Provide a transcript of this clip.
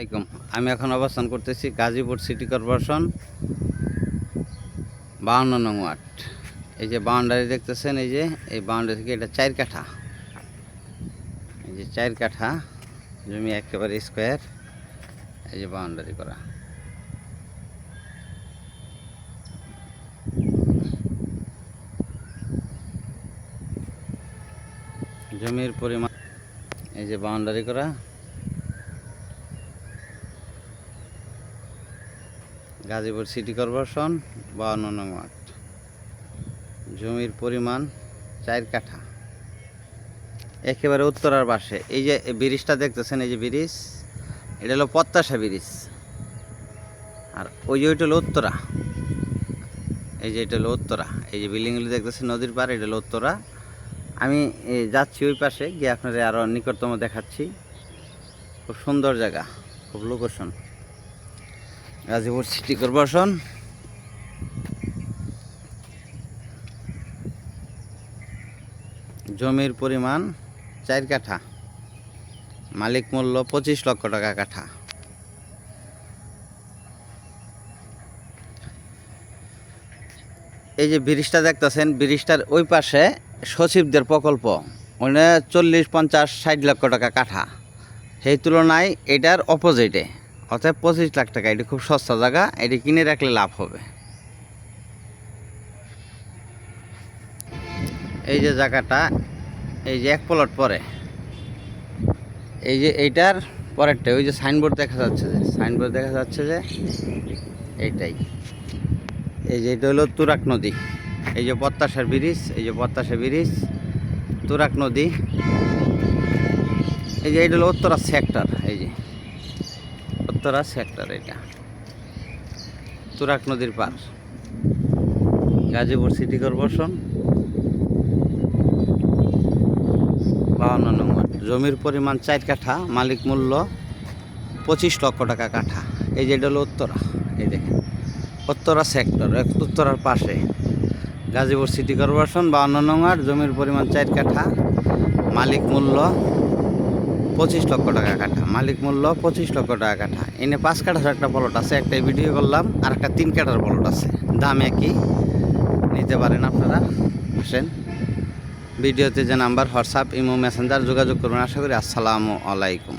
আসসালামাইকুম আমি এখন অবস্থান করতেছি গাজীপুর সিটি কর্পোরেশন বাউন্ন নং ওয়ার্ড। এই যে বাউন্ডারি দেখতেছেন, এই যে, এই বাউন্ডারি থেকে এটা চার কাঠা। এই যে চার কাঠা, জমি একেবারে স্কোয়ার। এই যে বাউন্ডারি করা। জমির পরিমাণ, এই যে বাউন্ডারি করা। গাজীপুর সিটি কর্পোরেশন, বাউন্ন নং জমির পরিমাণ চার কাঠা। একেবারে উত্তরার পাশে। এই যে ব্রিজটা দেখতেছেন, এই যে ব্রিজ, এটা হলো পত্তাশা ব্রিজ। আর ওই যে ওইটা হলো উত্তরা। এই যে এটা হলো উত্তরা। এই যে বিল্ডিংগুলো দেখতেছেন, নদীর পার এটা হলো উত্তরা। আমি যাচ্ছি ওই পাশে, গিয়ে আপনাদের আরও নিকটতম দেখাচ্ছি। খুব সুন্দর জায়গা, খুব লোকেশন গাজীপুর সিটি কর্পোরেশন। জমির পরিমাণ চার কাঠা। মালিক মূল্য পঁচিশ লক্ষ টাকা কাঠা। এই যে ব্রিজটা দেখতেছেন, ব্রিজটার ওই পাশে সচিবদের প্রকল্প। মানে চল্লিশ, পঞ্চাশ, ষাট লক্ষ টাকা কাঠা। সেই তুলনায় এটার অপোজিটে অর্থাৎ পঁচিশ লাখ টাকা, এটি খুব সস্তা জায়গা, এটি কিনে রাখলে লাভ হবে। এই যে জায়গাটা, এই যে এক প্লট পরে। এই যে এইটার পরেরটা, ওই যে সাইনবোর্ড দেখা যাচ্ছে যে সাইনবোর্ড দেখা যাচ্ছে যে, এইটাই। এই যে এটা হলো তুরাক নদী। এই যে পত্তাসার ব্রিজ, এই যে পত্তাসা ব্রিজ, তুরাক নদী। এই যে এটা হলো উত্তরা সেক্টর এই যে। উত্তরা সেক্টর এটা। তুরাক নদীর পার। Gazipur city corporation. বাউন্ন নম্বর। জমির পরিমাণ চার কাঠা, মালিক মূল্য পঁচিশ লক্ষ টাকা কাঠা। এই যে এটা হলো উত্তরা, এই দেখেন। উত্তরা সেক্টর উত্তরার পাশে। গাজীপুর সিটি কর্পোরেশন বাউন্ন নম্বর। জমির পরিমাণ চার কাঠা, মালিক মূল্য পঁচিশ লক্ষ টাকা কাঠা। মালিক মূল্য পঁচিশ লক্ষ টাকা কাঠা। এনে পাঁচ কাঠার একটা প্লট আছে, একটা ভিডিও করলাম, আর একটা তিন কাঠার প্লট আছে। দাম একই, নিতে পারেন আপনারা। আসেন ভিডিওতে যে নাম্বার হোয়াটসঅ্যাপ ইমো মেসেঞ্জার যোগাযোগ করবেন। আশা করি আসসালামু আলাইকুম।